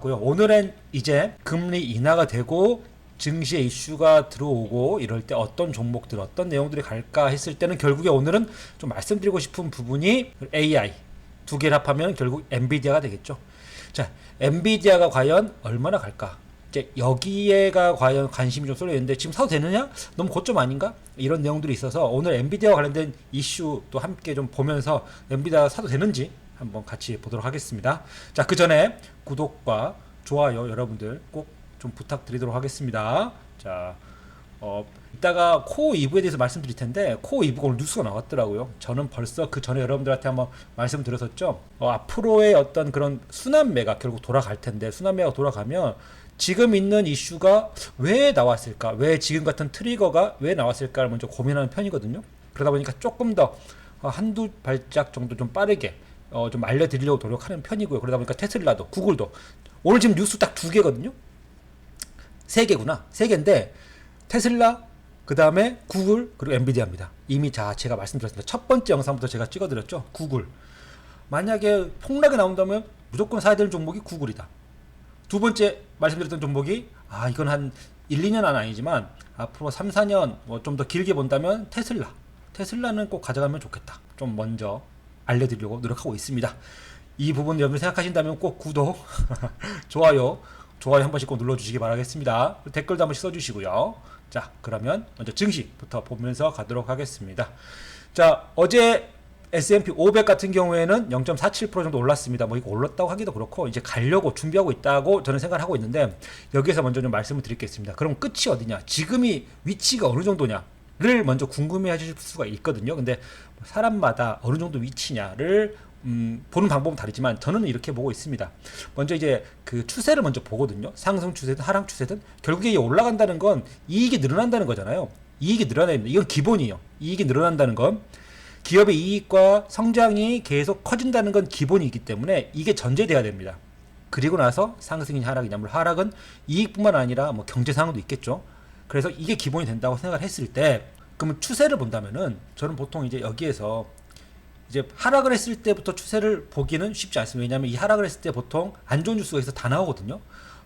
고요. 오늘은 이제 금리 인하가 되고 증시에 이슈가 들어오고 이럴 때 어떤 종목들 어떤 내용들이 갈까 했을 때는 결국에 오늘은 좀 말씀드리고 싶은 부분이 AI 두 개를 합하면 결국 엔비디아가 되겠죠. 자, 엔비디아가 과연 얼마나 갈까? 이제 여기에가 과연 관심이 좀 쏠려 있는데 지금 사도 되느냐? 너무 고점 아닌가? 이런 내용들이 있어서 오늘 엔비디아와 관련된 이슈도 함께 좀 보면서 엔비디아 사도 되는지 한번 같이 보도록 하겠습니다. 자, 그 전에 구독과 좋아요 여러분들 꼭 좀 부탁드리도록 하겠습니다. 자, 어, 이따가 코어 2부에 대해서 말씀드릴 텐데 코어 2부가 오늘 뉴스가 나왔더라고요. 저는 벌써 그 전에 여러분들한테 한번 말씀드렸었죠. 어, 앞으로의 어떤 그런 순환매가 결국 돌아갈 텐데 순환매가 돌아가면 지금 있는 이슈가 왜 나왔을까? 왜 지금 같은 트리거가 왜 나왔을까를 먼저 고민하는 편이거든요. 그러다 보니까 조금 더 어, 한두 발짝 정도 좀 빠르게 어, 좀 알려드리려고 노력하는 편이고요. 그러다 보니까 테슬라도 구글도 오늘 지금 뉴스 딱 두 개거든요. 세 개구나. 세 개인데 테슬라, 그 다음에 구글, 그리고 엔비디아입니다. 이미 자 제가 말씀드렸습니다. 첫 번째 영상부터 제가 찍어드렸죠. 구글. 만약에 폭락이 나온다면 무조건 사야 되는 종목이 구글이다. 두 번째 말씀드렸던 종목이 아 이건 한 1, 2년은 아니지만 앞으로 3, 4년 뭐 좀 더 길게 본다면 테슬라. 테슬라는 꼭 가져가면 좋겠다. 좀 먼저 알려드리려고 노력하고 있습니다. 이 부분 여러분 생각하신다면 꼭 구독, 좋아요, 좋아요 한 번씩 꼭 눌러주시기 바라겠습니다. 댓글도 한 번씩 써주시고요. 자, 그러면 먼저 증시부터 보면서 가도록 하겠습니다. 자, 어제 S&P 500 같은 경우에는 0.47% 정도 올랐습니다. 뭐 이거 올랐다고 하기도 그렇고 이제 가려고 준비하고 있다고 저는 생각을 하고 있는데 여기에서 먼저 좀 말씀을 드리겠습니다. 그럼 끝이 어디냐? 지금이 위치가 어느 정도냐? 를 먼저 궁금해 하실 수가 있거든요. 근데 사람마다 어느 정도 위치냐를 음, 보는 방법은 다르지만 저는 이렇게 보고 있습니다. 먼저 이제 그 추세를 먼저 보거든요. 상승 추세든 하락 추세든 결국에 올라간다는 건 이익이 늘어난다는 거잖아요. 이익이 늘어나야 됩니다. 이건 기본이에요. 이익이 늘어난다는 건 기업의 이익과 성장이 계속 커진다는 건 기본이기 때문에 이게 전제돼야 됩니다. 그리고 나서 상승이냐 하락이냐 하락은 이익뿐만 아니라 뭐 경제 상황도 있겠죠. 그래서 이게 기본이 된다고 생각을 했을 때 그러면 추세를 본다면은 저는 보통 이제 여기에서 이제 하락을 했을 때부터 추세를 보기는 쉽지 않습니다. 왜냐하면 이 하락을 했을 때 보통 안 좋은 뉴스가 있어 다 나오거든요.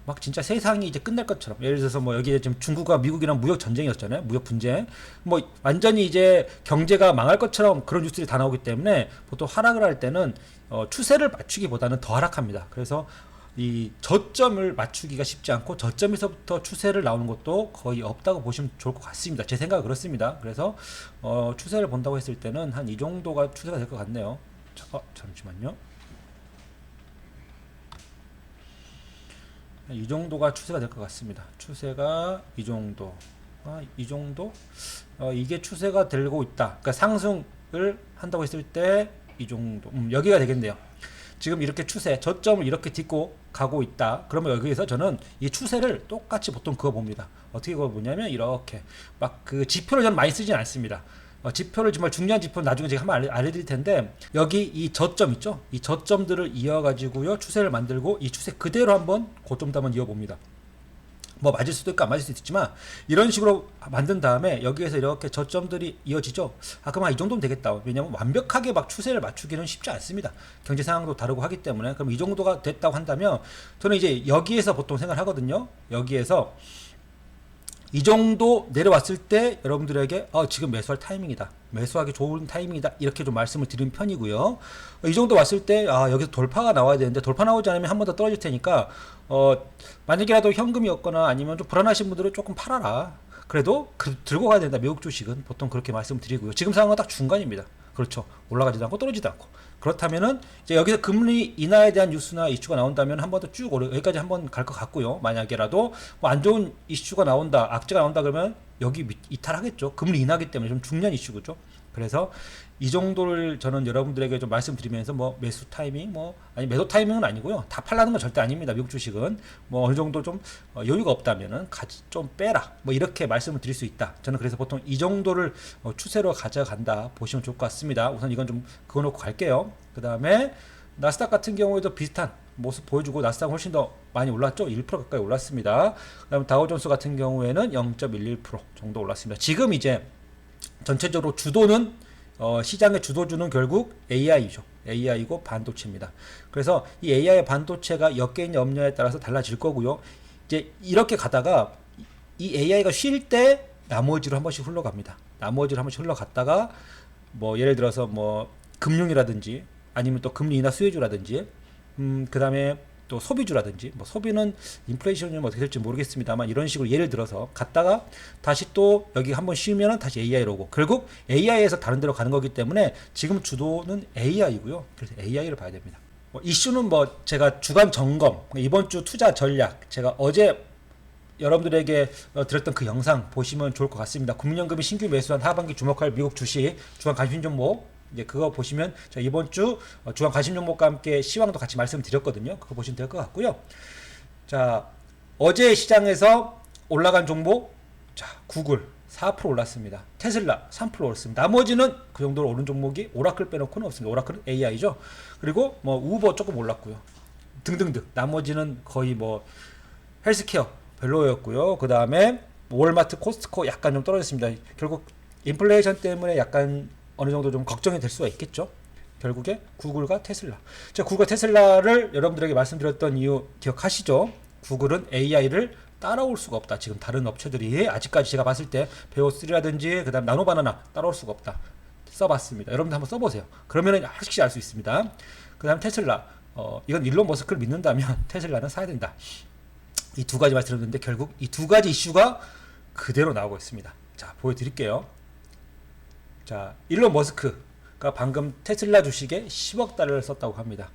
막 진짜 세상이 이제 끝날 것처럼 예를 들어서 뭐 여기 지금 중국과 미국이랑 무역 전쟁이었잖아요. 무역 분쟁. 뭐 완전히 이제 경제가 망할 것처럼 그런 뉴스들이 다 나오기 때문에 보통 하락을 할 때는 어, 추세를 맞추기보다는 더 하락합니다. 그래서 이 저점을 맞추기가 쉽지 않고 저점에서부터 추세를 나오는 것도 거의 없다고 보시면 좋을 것 같습니다. 제 생각은 그렇습니다. 그래서 어, 추세를 본다고 했을 때는 한 이 정도가 추세가 될 것 같네요. 자, 어, 잠시만요. 이 정도가 추세가 될 것 같습니다. 추세가 이 정도, 아, 이 정도, 어, 이게 추세가 되고 있다. 그러니까 상승을 한다고 했을 때 이 정도, 음, 여기가 되겠네요. 지금 이렇게 추세, 저점을 이렇게 딛고 가고 있다. 그러면 여기에서 저는 이 추세를 똑같이 보통 그어 봅니다. 어떻게 그어 보냐면 이렇게 막 그 지표를 저는 많이 쓰진 않습니다. 어, 지표를 정말 중요한 지표는 나중에 제가 한번 알려, 알려 드릴 텐데 여기 이 저점 있죠? 이 저점들을 이어가지고요 추세를 만들고 이 추세 그대로 한번 고점도 한번 이어봅니다. 뭐 맞을 수도 있고 안 맞을 수도 있지만 이런 식으로 만든 다음에 여기에서 이렇게 저점들이 이어지죠. 아 그럼 이 정도면 되겠다. 왜냐면 완벽하게 막 추세를 맞추기는 쉽지 않습니다. 경제 상황도 다르고 하기 때문에 그럼 이 정도가 됐다고 한다면 저는 이제 여기에서 보통 생각을 하거든요. 여기에서 이 정도 내려왔을 때 여러분들에게 어, 지금 매수할 타이밍이다. 매수하기 좋은 타이밍이다. 이렇게 좀 말씀을 드리는 편이고요. 어, 이 정도 왔을 때 아, 여기서 돌파가 나와야 되는데 돌파 나오지 않으면 한 번 더 떨어질 테니까 어, 만약이라도 현금이었거나 아니면 좀 불안하신 분들은 조금 팔아라. 그래도 그, 들고 가야 된다. 미국 주식은 보통 그렇게 말씀드리고요. 지금 상황은 딱 중간입니다. 그렇죠. 올라가지도 않고 떨어지도 않고. 그렇다면은 이제 여기서 금리 인하에 대한 뉴스나 이슈가 나온다면 한 번 더 쭉 여기까지 한 번 갈 것 같고요. 만약에라도 뭐 안 좋은 이슈가 나온다, 악재가 나온다 그러면 여기 밑- 이탈하겠죠. 금리 인하기 때문에 좀 중요한 이슈죠. 그래서 이 정도를 저는 여러분들에게 좀 말씀드리면서 뭐 매수 타이밍 뭐 아니 매도 타이밍은 아니고요. 다 팔라는 건 절대 아닙니다. 미국 주식은 뭐 어느 정도 좀 어, 여유가 없다면은 가지 좀 빼라. 뭐 이렇게 말씀을 드릴 수 있다. 저는 그래서 보통 이 정도를 어, 추세로 가져간다 보시면 좋을 것 같습니다. 우선 이건 좀 그거 놓고 갈게요. 그 다음에 나스닥 같은 경우에도 비슷한 모습 보여주고 나스닥 훨씬 더 많이 올랐죠. 1% 가까이 올랐습니다. 그 다음에 다우존스 같은 경우에는 0.11% 정도 올랐습니다. 지금 이제 전체적으로 주도는 어, 시장의 주도주는 결국 AI죠. AI고 반도체입니다. 그래서 이 AI 반도체가 엮여있는 염려에 따라서 달라질 거고요. 이제 이렇게 가다가 이 AI가 쉴 때 나머지로 한 번씩 흘러갑니다. 나머지로 한 번씩 흘러갔다가 뭐 예를 들어서 뭐 금융이라든지 아니면 또 금리 인하 수혜주라든지 음 그 다음에 또 소비주라든지 뭐 소비는 인플레이션이 어떻게 될지 모르겠습니다만 이런 식으로 예를 들어서 갔다가 다시 또 여기 한번 쉬면은 다시 AI로 오고 결국 AI에서 다른 데로 가는 거기 때문에 지금 주도는 AI고요. 그래서 AI를 봐야 됩니다. 뭐 이슈는 뭐 제가 주간 점검 이번 주 투자 전략 제가 어제 여러분들에게 어, 드렸던 그 영상 보시면 좋을 것 같습니다. 국민연금이 신규 매수한 하반기 주목할 미국 주식 주간 관심 종목 이제 그거 보시면 저 이번 주 어, 주간 관심 종목과 함께 시황도 같이 말씀드렸거든요. 그거 보시면 될 것 같고요. 자 어제 시장에서 올라간 종목 자 구글 4% 올랐습니다. 테슬라 3% 올랐습니다. 나머지는 그 정도로 오른 종목이 오라클 빼놓고는 없습니다. 오라클은 AI죠. 그리고 뭐 우버 조금 올랐고요. 등등등. 나머지는 거의 뭐 헬스케어 별로였고요. 그 다음에 월마트, 코스트코 약간 좀 떨어졌습니다. 결국 인플레이션 때문에 약간 어느 정도 좀 걱정이 될 수가 있겠죠. 결국에 구글과 테슬라. 제가 구글과 테슬라를 여러분들에게 말씀드렸던 이유 기억하시죠? 구글은 AI를 따라올 수가 없다. 지금 다른 업체들이 아직까지 제가 봤을 때 베오3라든지 그다음 나노바나나 따라올 수가 없다. 써봤습니다. 여러분들 한번 써보세요. 그러면은 확실히 알 수 있습니다. 그다음 테슬라. 어, 이건 일론 머스크를 믿는다면 테슬라는 사야 된다. 이 두 가지 말씀드렸는데 결국 이 두 가지 이슈가 그대로 나오고 있습니다. 자, 보여드릴게요. 자, 일론 머스크가 방금 테슬라 주식에 10억 달러를 썼다고 합니다.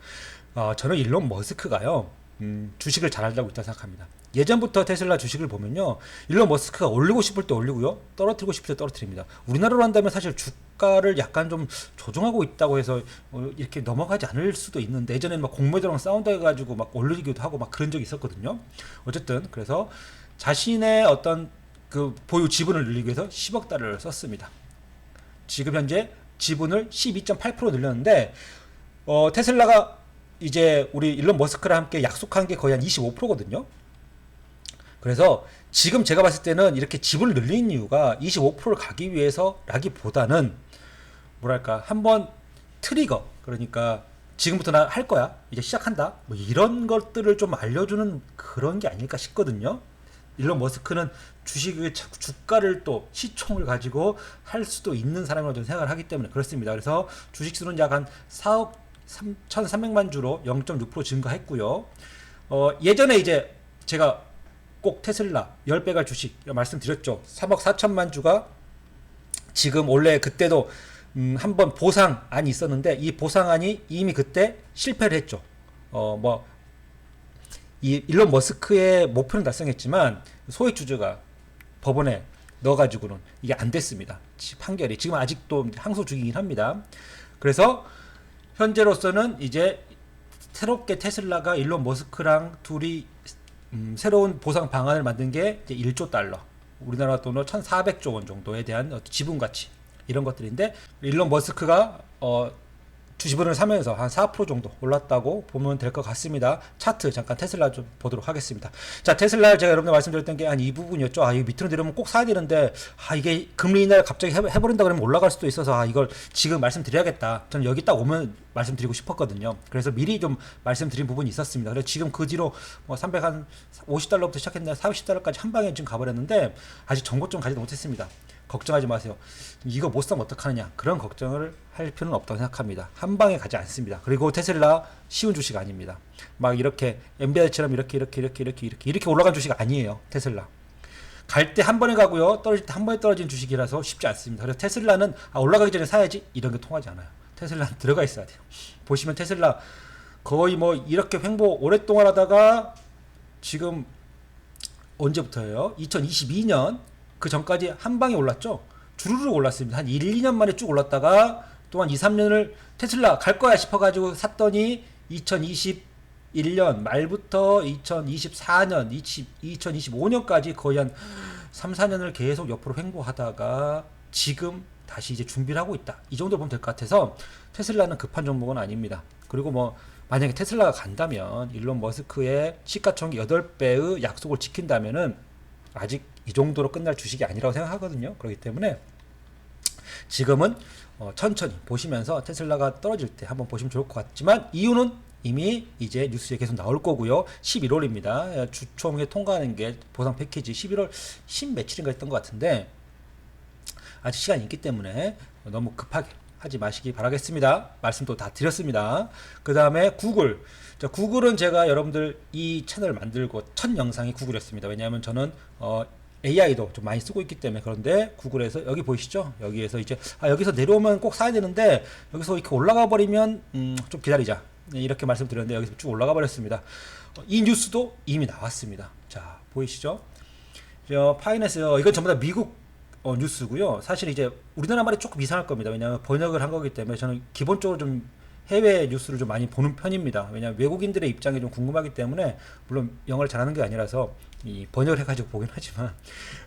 어, 저는 일론 머스크가요, 음, 주식을 잘 알고 있다 생각합니다. 예전부터 테슬라 주식을 보면요, 일론 머스크가 올리고 싶을 때 올리고요, 떨어뜨리고 싶을 때 떨어뜨립니다. 우리나라로 한다면 사실 주가를 약간 좀 조정하고 있다고 해서 어, 이렇게 넘어가지 않을 수도 있는데 예전에는 막 공매도랑 싸운다 해가지고 막 올리기도 하고 막 그런 적이 있었거든요. 어쨌든 그래서 자신의 어떤 그 보유 지분을 늘리기 위해서 10억 달러를 썼습니다. 지금 현재 지분을 12.8% 늘렸는데 어, 테슬라가 이제 우리 일론 머스크랑 함께 약속한 게 거의 한 25%거든요. 그래서 지금 제가 봤을 때는 이렇게 지분을 늘린 이유가 25%를 가기 위해서라기보다는 뭐랄까 한번 트리거 그러니까 지금부터 나 할 거야 이제 시작한다 뭐 이런 것들을 좀 알려주는 그런 게 아닐까 싶거든요. 일론 머스크는 주식의 자- 주가를 또 시총을 가지고 할 수도 있는 사람이라고 저는 생각을 하기 때문에 그렇습니다. 그래서 주식 수는 약 한 4억 3,300만 주로 0.6% 증가했고요. 어, 예전에 이제 제가 꼭 테슬라 10배 갈 주식 말씀드렸죠. 3억 4천만 주가 지금 원래 그때도 음, 한번 보상안이 있었는데 이 보상안이 이미 그때 실패를 했죠. 어, 뭐, 이 일론 머스크의 목표는 달성했지만 소액 주주가 법원에 넣어가지고는 이게 안 됐습니다. 지- 판결이 지금 아직도 항소 중이긴 합니다. 그래서 현재로서는 이제 새롭게 테슬라가 일론 머스크랑 둘이 음, 새로운 보상 방안을 만든 게 이제 1조 달러, 우리나라 돈으로 1,400조 원 정도에 대한 지분 가치 이런 것들인데 일론 머스크가 어, 주식을 사면서 한 4% 정도 올랐다고 보면 될 것 같습니다. 차트 잠깐 테슬라 좀 보도록 하겠습니다. 자, 테슬라 제가 여러분들 말씀드렸던 게 한 이 부분이었죠. 아, 이 밑으로 내려오면 꼭 사야 되는데 아, 이게 금리 인하를 갑자기 해, 해버린다 그러면 올라갈 수도 있어서 아, 이걸 지금 말씀드려야겠다. 저는 여기 딱 오면 말씀드리고 싶었거든요. 그래서 미리 좀 말씀드린 부분이 있었습니다. 그래서 지금 그 뒤로 뭐 300한 50달러부터 시작했는데 40달러까지 한 방에 지금 가버렸는데 아직 정보점 가지도 못했습니다. 걱정하지 마세요. 이거 못 사면 어떡하느냐. 그런 걱정을 할 필요는 없다고 생각합니다. 한 방에 가지 않습니다. 그리고 테슬라 쉬운 주식 아닙니다. 막 이렇게 엔비디아처럼 이렇게 이렇게 이렇게 이렇게 이렇게 이렇게 올라간 주식 아니에요. 테슬라. 갈 때 한 번에 가고요. 떨어질 때 한 번에 떨어지는 주식이라서 쉽지 않습니다. 그래서 테슬라는 아, 올라가기 전에 사야지 이런 게 통하지 않아요. 테슬라는 들어가 있어야 돼요. 보시면 테슬라 거의 뭐 이렇게 횡보 오랫동안 하다가 지금 언제부터예요? 2022년 그 전까지 한 방에 올랐죠. 주르륵 올랐습니다. 한 1, 2년 만에 쭉 올랐다가 또 한 2, 3년을 테슬라 갈 거야 싶어가지고 샀더니 2021년 말부터 2024년, 20, 2025년까지 거의 한 3, 4년을 계속 옆으로 횡보하다가 지금 다시 이제 준비를 하고 있다. 이 정도 보면 될 것 같아서 테슬라는 급한 종목은 아닙니다. 그리고 뭐 만약에 테슬라가 간다면 일론 머스크의 시가총액 8배의 약속을 지킨다면은 아직 이 정도로 끝날 주식이 아니라고 생각하거든요. 그렇기 때문에 지금은 어, 천천히 보시면서 테슬라가 떨어질 때 한번 보시면 좋을 것 같지만 이유는 이미 이제 뉴스에 계속 나올 거고요. 11월입니다. 주총에 통과하는 게 보상 패키지 11월 10 며칠인가 했던 것 같은데 아직 시간이 있기 때문에 너무 급하게 하지 마시기 바라겠습니다. 말씀도 다 드렸습니다. 그 다음에 구글. 자, 구글은 제가 여러분들 이 채널을 만들고 첫 영상이 구글이었습니다. 왜냐하면 저는 어, AI도 좀 많이 쓰고 있기 때문에 그런데 구글에서 여기 보이시죠? 여기에서 이제 아 여기서 내려오면 꼭 사야 되는데 여기서 이렇게 올라가 버리면 음, 좀 기다리자 네, 이렇게 말씀드렸는데 여기서 쭉 올라가 버렸습니다. 어, 이 뉴스도 이미 나왔습니다. 자 보이시죠? 저 파이낸스 어, 이건 전부 다 미국 어, 뉴스고요. 사실 이제 우리나라 말이 조금 이상할 겁니다. 왜냐하면 번역을 한 거기 때문에 저는 기본적으로 좀 해외 뉴스를 좀 많이 보는 편입니다. 왜냐하면 외국인들의 입장이 좀 궁금하기 때문에 물론 영어를 잘하는 게 아니라서 이 번역을 해가지고 보긴 하지만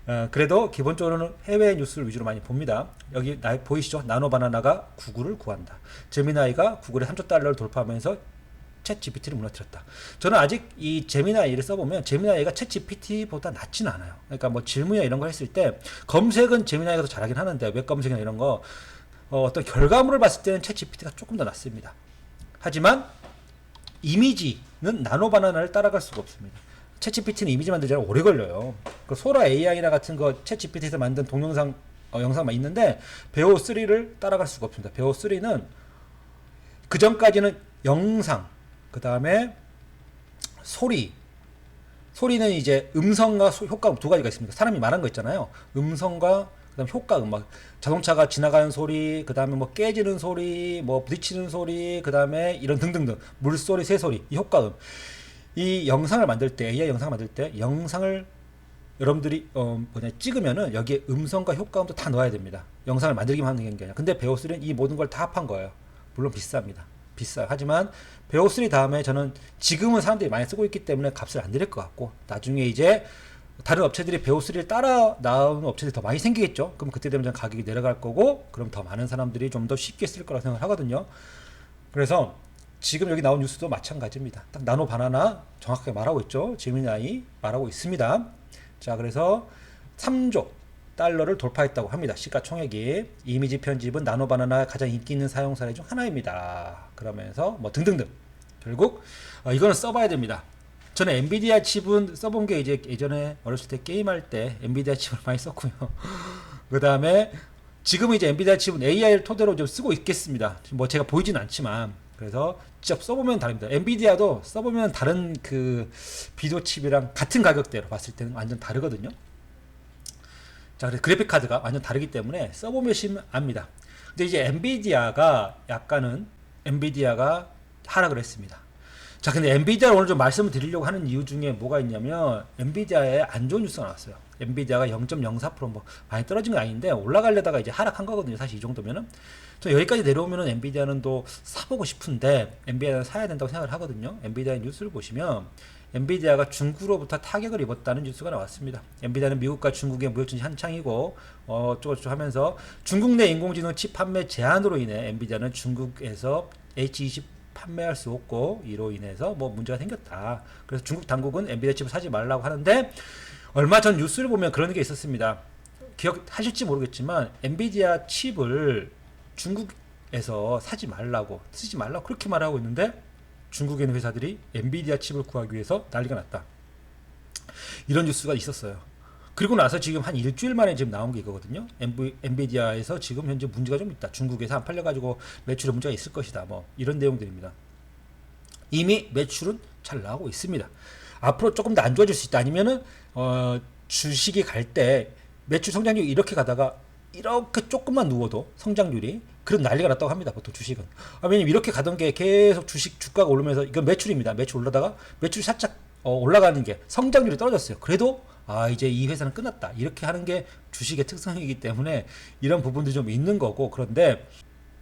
어, 그래도 기본적으로는 해외 뉴스를 위주로 많이 봅니다. 여기 나, 보이시죠? 나노바나나가 구글을 구한다. 제미나이가 구글의 3조 달러를 돌파하면서 챗 GPT를 무너뜨렸다. 저는 아직 이 제미나이를 써보면 제미나이가 챗 GPT보다 낫진 않아요. 그러니까 뭐 질문이나 이런 거 했을 때 검색은 제미나이가 더 잘하긴 하는데 웹 검색이나 이런 거 어, 어떤 결과물을 봤을 때는 챗 GPT가 조금 더 낫습니다. 하지만 이미지는 나노 바나나를 따라갈 수가 없습니다. 챗 GPT는 이미지 만들자는 오래 걸려요. 그 소라 AI나 같은 거챗 GPT에서 만든 동영상 어, 영상만 있는데 베오 3를 따라갈 수가 없습니다. 베오 3는 그 전까지는 영상 그 다음에 소리 소리는 이제 음성과 소, 효과음 두 가지가 있습니다. 사람이 말한 거 있잖아요. 음성과 그다음 효과음 막 자동차가 지나가는 소리, 그다음에 뭐 깨지는 소리, 뭐 부딪히는 소리, 그다음에 이런 등등등 물소리, 새소리, 이 효과음. 이 영상을 만들 때 AI 영상을 만들 때 영상을 여러분들이 어 뭐냐 찍으면은 여기에 음성과 효과음도 다 넣어야 됩니다. 영상을 만들기만 하는 게 아니라. 근데 베오3는 이 모든 걸 다 합한 거예요. 물론 비쌉니다. 비싸요. 하지만 베오3 다음에 저는 지금은 사람들이 많이 쓰고 있기 때문에 값을 안 드릴 것 같고 나중에 이제 다른 업체들이 베오3를 따라 나오는 업체들이 더 많이 생기겠죠. 그럼 그때 되면 가격이 내려갈 거고 그럼 더 많은 사람들이 좀 더 쉽게 쓸 거라고 생각을 하거든요. 그래서 지금 여기 나온 뉴스도 마찬가지입니다. 딱 나노 바나나 정확하게 말하고 있죠. 지민아이 말하고 있습니다. 자, 그래서 3조 달러를 돌파했다고 합니다. 시가총액이 이미지 편집은 나노 바나나 가장 인기 있는 사용 사례 중 하나입니다. 그러면서 뭐 등등등. 결국 어, 이거는 써봐야 됩니다. 저는 엔비디아 칩은 써본 게 이제 예전에 어렸을 때 게임할 때 엔비디아 칩을 많이 썼고요. 그 다음에 지금은 이제 엔비디아 칩은 AI를 토대로 좀 쓰고 있겠습니다. 뭐 제가 보이진 않지만 그래서 직접 써보면 다릅니다. 엔비디아도 써보면 다른 그 비디오 칩이랑 같은 가격대로 봤을 때는 완전 다르거든요. 자, 그래서 그래픽 카드가 완전 다르기 때문에 써보면 압니다. 근데 이제 엔비디아가 약간은 엔비디아가 하락을 했습니다. 자, 근데 엔비디아 오늘 좀 말씀을 드리려고 하는 이유 중에 뭐가 있냐면 엔비디아에 안 좋은 뉴스가 나왔어요. 엔비디아가 0.04%뭐 많이 떨어진 건 아닌데 올라가려다가 이제 하락한 거거든요. 사실 이 정도면은. 저 여기까지 내려오면은 엔비디아는 또 사보고 싶은데 엔비디아는 사야 된다고 생각을 하거든요. 엔비디아 뉴스를 보시면 엔비디아가 중국으로부터 타격을 입었다는 뉴스가 나왔습니다. 엔비디아는 미국과 중국의 무역 전쟁 한창이고 어, 어쩌고저쩌고 하면서 중국 내 인공지능 칩 판매 제한으로 인해 엔비디아는 중국에서 H20 판매할 수 없고 이로 인해서 뭐 문제가 생겼다. 그래서 중국 당국은 엔비디아 칩을 사지 말라고 하는데 얼마 전 뉴스를 보면 그런 게 있었습니다. 기억하실지 모르겠지만 엔비디아 칩을 중국에서 사지 말라고 쓰지 말라고 그렇게 말하고 있는데 중국에 있는 회사들이 엔비디아 칩을 구하기 위해서 난리가 났다. 이런 뉴스가 있었어요. 그리고 나서 지금 한 일주일 만에 지금 나온 게 이거거든요. 엔비, 엔비디아에서 지금 현재 문제가 좀 있다. 중국에서 안 팔려가지고 매출에 문제가 있을 것이다. 뭐 이런 내용들입니다. 이미 매출은 잘 나오고 있습니다. 앞으로 조금 더 안 좋아질 수 있다. 아니면은 어, 주식이 갈 때 매출 성장률이 이렇게 가다가 이렇게 조금만 누워도 성장률이 그런 난리가 났다고 합니다. 보통 주식은. 아, 왜냐면 이렇게 가던 게 계속 주식 주가가 오르면서 이건 매출입니다. 매출 올라다가 매출이 살짝 어, 올라가는 게 성장률이 떨어졌어요. 그래도 아 이제 이 회사는 끝났다 이렇게 하는 게 주식의 특성이기 때문에 이런 부분들이 좀 있는 거고 그런데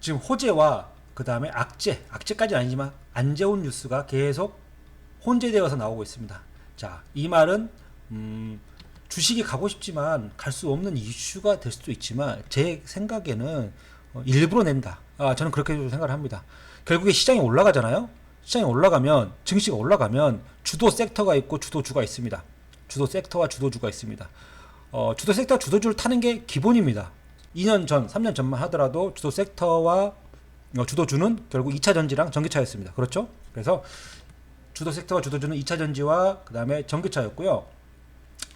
지금 호재와 그 다음에 악재 악재까지는 아니지만 안 좋은 뉴스가 계속 혼재되어서 나오고 있습니다. 자 이 말은 음, 주식이 가고 싶지만 갈 수 없는 이슈가 될 수도 있지만 제 생각에는 어, 일부러 낸다. 아, 저는 그렇게 생각을 합니다. 결국에 시장이 올라가잖아요. 시장이 올라가면 증시가 올라가면 주도 섹터가 있고 주도주가 있습니다. 주도 섹터와 주도주가 있습니다. 어, 주도 섹터 주도주를 타는 게 기본입니다. 2년 전, 3년 전만 하더라도 주도 섹터와 어, 주도주는 결국 2차 전지랑 전기차였습니다. 그렇죠? 그래서 주도 섹터와 주도주는 2차 전지와 그다음에 전기차였고요.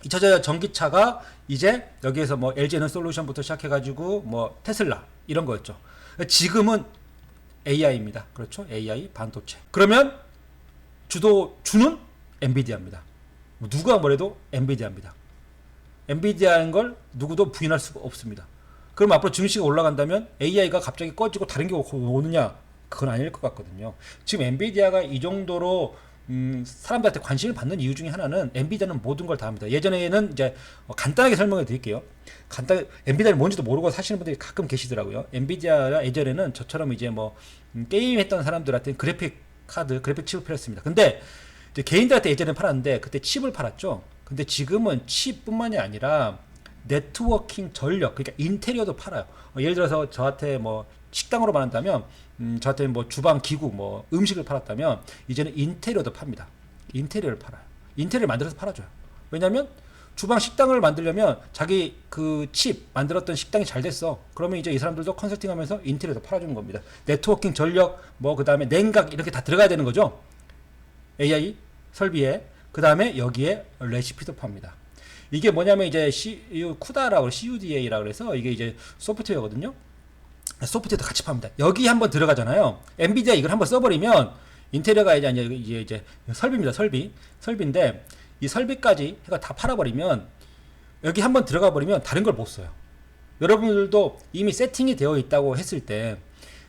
2차 전기차가 이제 여기에서 뭐 LG 에너지 솔루션부터 시작해 가지고 뭐 테슬라 이런 거였죠. 지금은 AI입니다. 그렇죠? AI 반도체. 그러면 주도주는 엔비디아입니다. 누가 뭐래도 엔비디아입니다. 엔비디아인 걸 누구도 부인할 수가 없습니다. 그럼 앞으로 증시가 올라간다면 AI가 갑자기 꺼지고 다른 게 오느냐? 그건 아닐 것 같거든요. 지금 엔비디아가 이 정도로 음, 사람들한테 관심을 받는 이유 중에 하나는 엔비디아는 모든 걸 다 합니다. 예전에는 이제 어, 간단하게 설명해 드릴게요. 간단 엔비디아를 뭔지도 모르고 사시는 분들이 가끔 계시더라고요. 엔비디아가 예전에는 저처럼 이제 뭐 음, 게임 했던 사람들한테 그래픽 카드, 그래픽 칩을 팔았습니다. 근데 이제 개인들한테 예전에 팔았는데 그때 칩을 팔았죠. 근데 지금은 칩뿐만이 아니라 네트워킹 전력, 그러니까 인테리어도 팔아요. 어, 예를 들어서 저한테 뭐 식당으로 말한다면 음, 저한테 뭐 주방 기구, 뭐 음식을 팔았다면 이제는 인테리어도 팝니다. 인테리어를 팔아요. 인테리어를 만들어서 팔아줘요. 왜냐하면 주방 식당을 만들려면 자기 그 칩 만들었던 식당이 잘 됐어. 그러면 이제 이 사람들도 컨설팅하면서 인테리어도 팔아주는 겁니다. 네트워킹 전력, 뭐 그 다음에 냉각 이렇게 다 들어가야 되는 거죠. AI 설비에 그 다음에 여기에 레시피도 팝니다. 이게 뭐냐면 이제 C, 쿠다라고 CUDA라고 그래서 이게 이제 소프트웨어거든요. 소프트웨어도 같이 팝니다. 여기 한번 들어가잖아요. 엔비디아 이걸 한번 써버리면 인테리어가 이제 이제 이제 설비입니다. 설비 설비인데 이 설비까지 해가 다 팔아버리면 여기 한번 들어가 버리면 다른 걸 못 써요. 여러분들도 이미 세팅이 되어 있다고 했을 때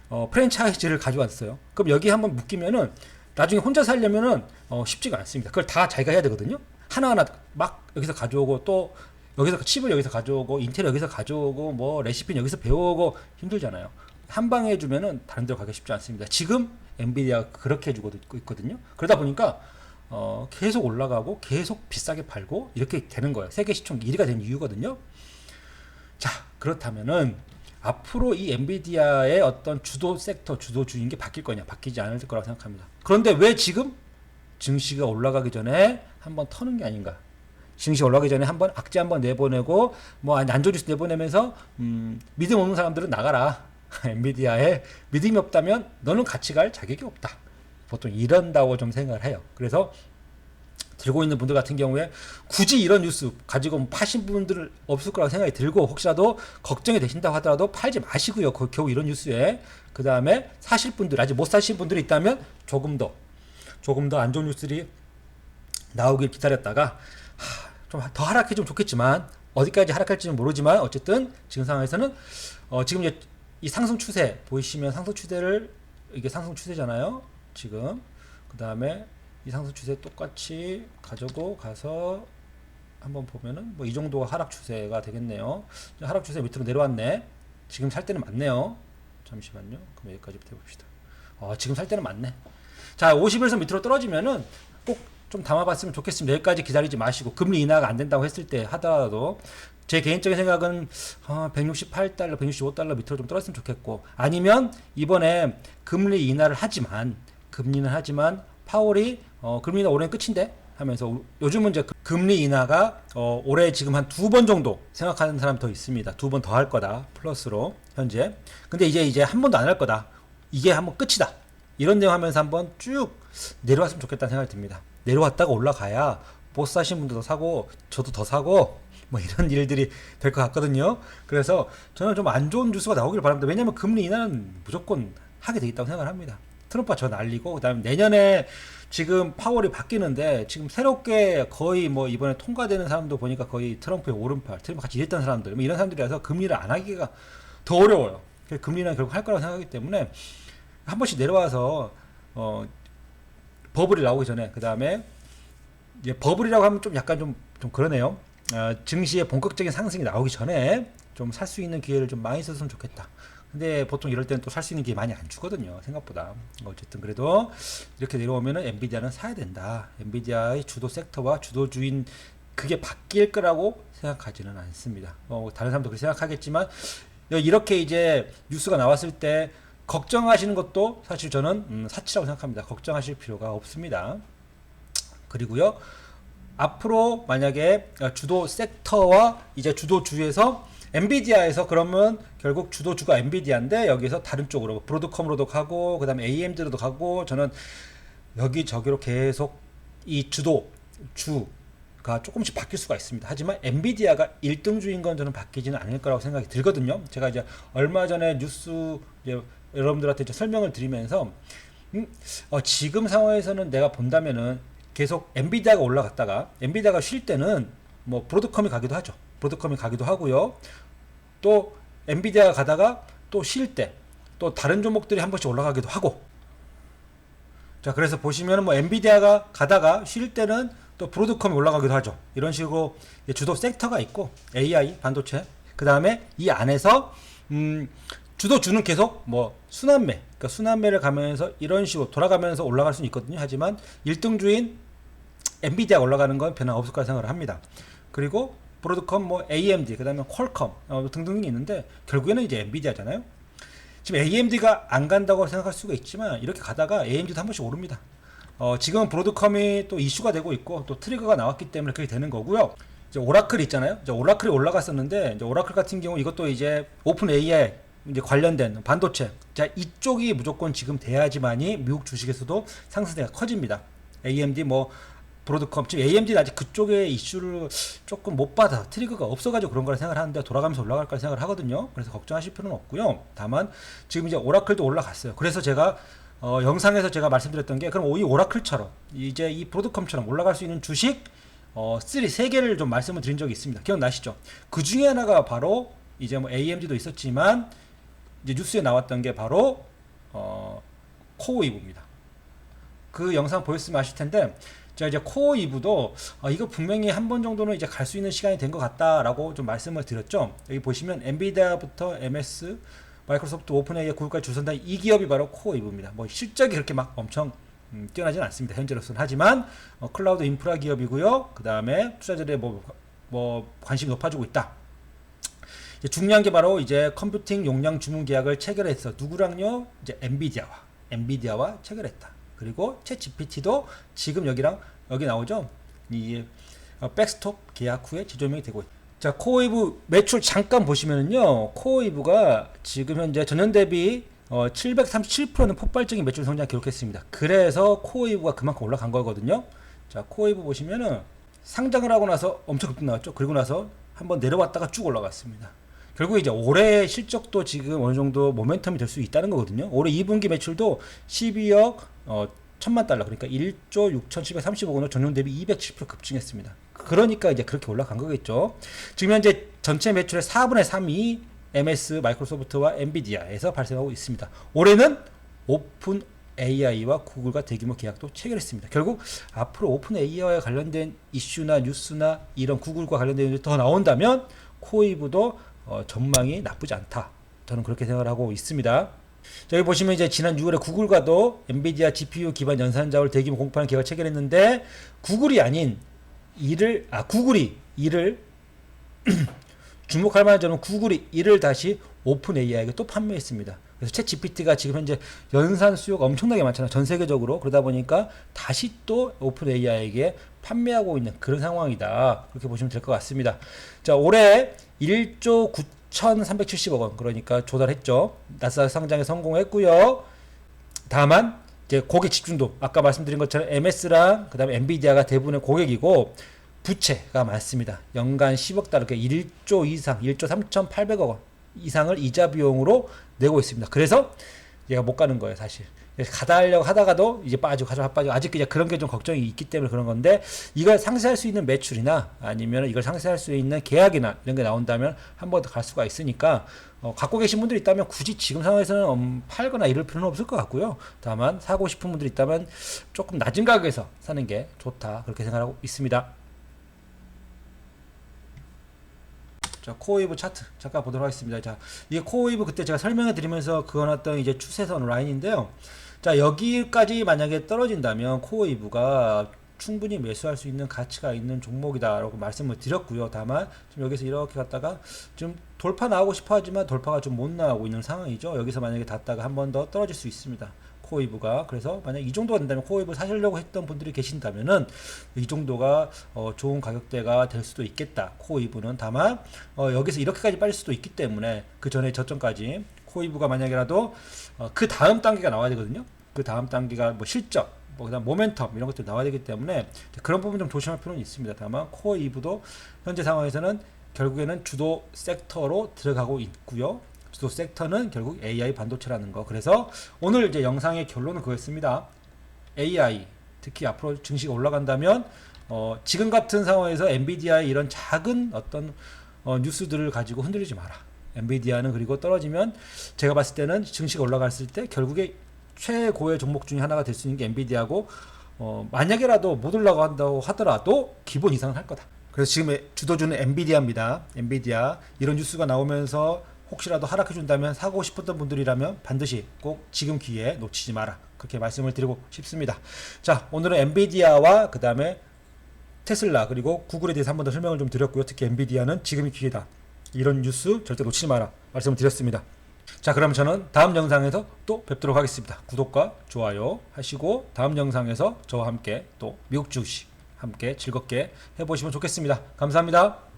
어, 프랜차이즈를 가져왔어요. 그럼 여기 한번 묶이면은 나중에 혼자 살려면은 어, 쉽지가 않습니다. 그걸 다 자기가 해야 되거든요. 하나하나 막 여기서 가져오고 또 여기서 칩을 여기서 가져오고 인테리어 여기서 가져오고 뭐 레시피는 여기서 배우고 힘들잖아요. 한 방에 해주면은 다른 데로 가기 쉽지 않습니다. 지금 엔비디아가 그렇게 해주고 있거든요. 그러다 보니까 어, 계속 올라가고 계속 비싸게 팔고 이렇게 되는 거예요. 세계 시총 1위가 된 이유거든요. 자 그렇다면은 앞으로 이 엔비디아의 어떤 주도 섹터 주도 주인 게 바뀔 거냐 바뀌지 않을 거라고 생각합니다. 그런데 왜 지금 증시가 올라가기 전에 한번 터는 게 아닌가? 증시 올라가기 전에 한번 악재 한번 내보내고 뭐안 좋은 뉴스 내보내면서 음, 믿음 없는 사람들은 나가라. 엔비디아에 믿음이 없다면 너는 같이 갈 자격이 없다. 보통 이런다고 좀 생각을 해요. 그래서 들고 있는 분들 같은 경우에 굳이 이런 뉴스 가지고 파신 분들 없을 거라고 생각이 들고 혹시라도 걱정이 되신다고 하더라도 팔지 마시고요. 겨우 이런 뉴스에 그 다음에 사실 분들 아직 못 사신 분들이 있다면 조금 더 조금 더 안 좋은 뉴스들이 나오길 기다렸다가 좀 더 하락해 좀 좋겠지만 어디까지 하락할지는 모르지만 어쨌든 지금 상황에서는 어 지금 이제 이 상승 추세 보이시면 상승 추세를 이게 상승 추세잖아요. 지금 그 다음에 이 상승 추세 똑같이 가지고 가서 한번 보면은 뭐 이 정도가 하락 추세가 되겠네요. 하락 추세 밑으로 내려왔네. 지금 살 때는 맞네요. 잠시만요. 그럼 여기까지부터 해봅시다. 어, 지금 살 때는 맞네. 자, 50에서 밑으로 떨어지면은 꼭 좀 담아봤으면 좋겠습니다. 여기까지 기다리지 마시고 금리 인하가 안 된다고 했을 때 하더라도 제 개인적인 생각은 어, 168달러, 165달러 밑으로 좀 떨어졌으면 좋겠고 아니면 이번에 금리 인하를 하지만 금리는 하지만 파월이 어, 금리 인하 올해는 끝인데 하면서 요즘은 이제 금리 인하가 어, 올해 지금 한 두 번 정도 생각하는 사람 더 있습니다. 두 번 더 할 거다 플러스로 현재. 근데 이제 이제 한 번도 안 할 거다. 이게 한번 끝이다. 이런 내용 하면서 한번 쭉 내려왔으면 좋겠다는 생각이 듭니다. 내려왔다가 올라가야 못 사신 분들도 사고 저도 더 사고 뭐 이런 일들이 될 것 같거든요. 그래서 저는 좀 안 좋은 뉴스가 나오길 바랍니다. 왜냐하면 금리 인하는 무조건 하게 되겠다고 생각을 합니다. 트럼프가 저 날리고 그다음에 내년에 지금 파월이 바뀌는데 지금 새롭게 거의 뭐 이번에 통과되는 사람도 보니까 거의 트럼프의 오른팔, 트럼프 같이 일했던 사람들 뭐 이런 사람들이라서 금리를 안 하기가 더 어려워요. 금리는 결국 할 거라고 생각하기 때문에 한 번씩 내려와서 어 버블이 나오기 전에 그 다음에 버블이라고 하면 좀 약간 좀, 좀 그러네요. 어, 증시의 본격적인 상승이 나오기 전에 좀 살 수 있는 기회를 좀 많이 썼으면 좋겠다. 근데 보통 이럴 때는 또 살 수 있는 기회 많이 안 주거든요. 생각보다. 어쨌든 그래도 이렇게 내려오면은 엔비디아는 사야 된다. 엔비디아의 주도 섹터와 주도주인 그게 바뀔 거라고 생각하지는 않습니다. 어, 다른 사람도 그렇게 생각하겠지만 이렇게 이제 뉴스가 나왔을 때 걱정하시는 것도 사실 저는 음, 사치라고 생각합니다. 걱정하실 필요가 없습니다. 그리고요. 앞으로 만약에 주도 섹터와 이제 주도주에서 엔비디아에서 그러면 결국 주도주가 엔비디아인데 여기서 다른 쪽으로 브로드컴으로도 가고 그다음에 AMD로도 가고 저는 여기 저기로 계속 이 주도 주가 조금씩 바뀔 수가 있습니다. 하지만 엔비디아가 1등주인 건 저는 바뀌지는 않을 거라고 생각이 들거든요. 제가 이제 얼마 전에 뉴스 여러분들한테 이제 설명을 드리면서 음, 어, 지금 상황에서는 내가 본다면은 계속 엔비디아가 올라갔다가 엔비디아가 쉴 때는 뭐 브로드컴이 가기도 하죠. 브로드컴이 가기도 하고요. 또 엔비디아가 가다가 또 쉴 때 또 다른 종목들이 한 번씩 올라가기도 하고. 자 그래서 보시면은 뭐 엔비디아가 가다가 쉴 때는 또 브로드컴이 올라가기도 하죠. 이런 식으로 주도 섹터가 있고 AI 반도체 그 다음에 이 안에서 음 주도 주는 계속 뭐 순환매 그러니까 순환매를 가면서 이런 식으로 돌아가면서 올라갈 수는 있거든요. 하지만 1등 주인 엔비디아가 올라가는 건 변화 없을 거라 생각을 합니다. 그리고 브로드컴 뭐 AMD 그다음에 퀄컴 어, 등등이 있는데 결국에는 이제 엔비디아잖아요 지금 AMD가 안 간다고 생각할 수가 있지만 이렇게 가다가 AMD도 한 번씩 오릅니다. 어, 지금은 브로드컴이 또 이슈가 되고 있고 또 트리거가 나왔기 때문에 그렇게 되는 거고요. 이제 오라클 있잖아요. 이제 오라클이 올라갔었는데 이제 오라클 같은 경우 이것도 이제 오픈 AI 이제 관련된 반도체. 자 이쪽이 무조건 지금 돼야지만이 미국 주식에서도 상승세가 커집니다. AMD 뭐 브로드컴 지금 AMD는 아직 그쪽에 이슈를 조금 못 받아 트리거가 없어가지고 그런 거라 생각을 하는데 돌아가면서 올라갈 거라 생각을 하거든요. 그래서 걱정하실 필요는 없고요. 다만 지금 이제 오라클도 올라갔어요. 그래서 제가 어, 영상에서 제가 말씀드렸던 게 그럼 이 오라클처럼 이제 이 브로드컴처럼 올라갈 수 있는 주식 어, 3, 세 개를 좀 말씀을 드린 적이 있습니다. 기억나시죠? 그 중에 하나가 바로 이제 뭐 AMD도 있었지만 이제 뉴스에 나왔던 게 바로 어, 코어이브입니다. 그 영상 보였으면 아실 텐데 자 이제 코어 2부도 어, 이거 분명히 한 번 정도는 이제 갈 수 있는 시간이 된 것 같다라고 좀 말씀을 드렸죠. 여기 보시면 엔비디아부터 MS, 마이크로소프트, 오픈AI, 구글까지 주선단 이 기업이 바로 코어 2부입니다. 뭐 실적이 그렇게 막 엄청 음, 뛰어나지는 않습니다. 현재로서는 하지만 어, 클라우드 인프라 기업이고요. 그 다음에 투자자들의 뭐, 뭐 관심 높아지고 있다. 중요한 게 바로 이제 컴퓨팅 용량 주문 계약을 체결해서 누구랑요? 이제 엔비디아와 엔비디아와 체결했다. 그리고 챗 GPT도 지금 여기랑 여기 나오죠. 이 어, 백스톱 계약 후에 지조명이 되고 있다. 자, 코어이브 매출 잠깐 보시면은요. 코어이브가 지금 현재 전년 대비 어, 737%는 폭발적인 매출 성장 기록했습니다. 그래서 코어이브가 그만큼 올라간 거거든요. 자, 코어이브 보시면은 상장을 하고 나서 엄청 급등 나왔죠. 그리고 나서 한번 내려왔다가 쭉 올라갔습니다. 결국 이제 올해 실적도 지금 어느 정도 모멘텀이 될 수 있다는 거거든요. 올해 2분기 매출도 12억 어, 천만 달러 그러니까 1조 6,730억 원으로 전년 대비 270% 급증했습니다. 그러니까 이제 그렇게 올라간 거겠죠. 지금 현재 전체 매출의 4분의 3이 MS 마이크로소프트와 엔비디아에서 발생하고 있습니다. 올해는 오픈 AI와 구글과 대규모 계약도 체결했습니다. 결국 앞으로 오픈 AI와 관련된 이슈나 뉴스나 이런 구글과 관련된 일이 더 나온다면 코이브도 어, 전망이 나쁘지 않다. 저는 그렇게 생각을 하고 있습니다. 자, 여기 보시면 이제 지난 6월에 구글과도 엔비디아 GPU 기반 연산 자울 대규모 공판을 계약을 체결했는데 구글이 아닌 이를 아 구글이 이를 주목할 만한 점은 구글이 이를 다시 오픈 AI에게 또 판매했습니다. 그래서 챗 GPT가 지금 현재 연산 수요가 엄청나게 많잖아요. 전 세계적으로. 그러다 보니까 다시 또 오픈 AI에게 판매하고 있는 그런 상황이다. 그렇게 보시면 될 것 같습니다. 자, 올해 1조 9,370억 원. 그러니까 조달했죠. 나스닥 상장에 성공했고요. 다만 이제 고객 집중도 아까 말씀드린 것처럼 MS랑 그다음에 엔비디아가 대부분의 고객이고 부채가 많습니다. 연간 10억 달러, 그러니까 1조 이상, 1조 3,800억 원 이상을 이자 비용으로 내고 있습니다. 그래서 얘가 못 가는 거예요, 사실. 가다 하려고 하다가도 이제 빠지고 가다 빠지고 아직 그냥 그런 게 좀 걱정이 있기 때문에 그런 건데 이걸 상쇄할 수 있는 매출이나 아니면 이걸 상쇄할 수 있는 계약이나 이런 게 나온다면 한 번 더 갈 수가 있으니까 어, 갖고 계신 분들이 있다면 굳이 지금 상황에서는 음, 팔거나 이럴 필요는 없을 것 같고요. 다만 사고 싶은 분들이 있다면 조금 낮은 가격에서 사는 게 좋다 그렇게 생각하고 있습니다. 자, 코어웨이브 차트 잠깐 보도록 하겠습니다. 자, 이게 코어웨이브 그때 제가 설명해 드리면서 그어놨던 이제 추세선 라인인데요. 자, 여기까지 만약에 떨어진다면 코어웨이브가 충분히 매수할 수 있는 가치가 있는 종목이다라고 말씀을 드렸고요. 다만 지금 여기서 이렇게 갔다가 좀 돌파 나오고 싶어 하지만 돌파가 좀 못 나오고 있는 상황이죠. 여기서 만약에 닿다가 한 번 더 떨어질 수 있습니다. 코이브가 그래서 만약 이 정도가 된다면 코이브 사시려고 했던 분들이 계신다면은 이 정도가 어, 좋은 가격대가 될 수도 있겠다. 코이브는 다만 어, 여기서 이렇게까지 빠질 수도 있기 때문에 그 전에 저점까지 코이브가 만약이라도 어, 그 다음 단계가 나와야 되거든요. 그 다음 단계가 뭐 실적, 뭐 그다음 모멘텀 이런 것들 나와야 되기 때문에 그런 부분 좀 조심할 필요는 있습니다. 다만 코어 2부도 현재 상황에서는 결국에는 주도 섹터로 들어가고 있고요. 주도 섹터는 결국 AI 반도체라는 거. 그래서 오늘 이제 영상의 결론은 그거였습니다. AI 특히 앞으로 증시가 올라간다면 어, 지금 같은 상황에서 엔비디아의 이런 작은 어떤 어, 뉴스들을 가지고 흔들리지 마라. 엔비디아는 그리고 떨어지면 제가 봤을 때는 증시가 올라갔을 때 결국에 최고의 종목 중에 하나가 될 수 있는 게 엔비디아고 어, 만약에라도 못 올라간다고 하더라도 기본 이상은 할 거다. 그래서 지금 주도주는 엔비디아입니다. 엔비디아 이런 뉴스가 나오면서 혹시라도 하락해 준다면 사고 싶었던 분들이라면 반드시 꼭 지금 기회에 놓치지 마라. 그렇게 말씀을 드리고 싶습니다. 자, 오늘은 엔비디아와 그 다음에 테슬라 그리고 구글에 대해서 한 번 더 설명을 좀 드렸고요. 특히 엔비디아는 지금이 기회다. 이런 뉴스 절대 놓치지 마라. 말씀을 드렸습니다. 자, 그럼 저는 다음 영상에서 또 뵙도록 하겠습니다. 구독과 좋아요 하시고 다음 영상에서 저와 함께 또 미국 주식 함께 즐겁게 해보시면 좋겠습니다. 감사합니다.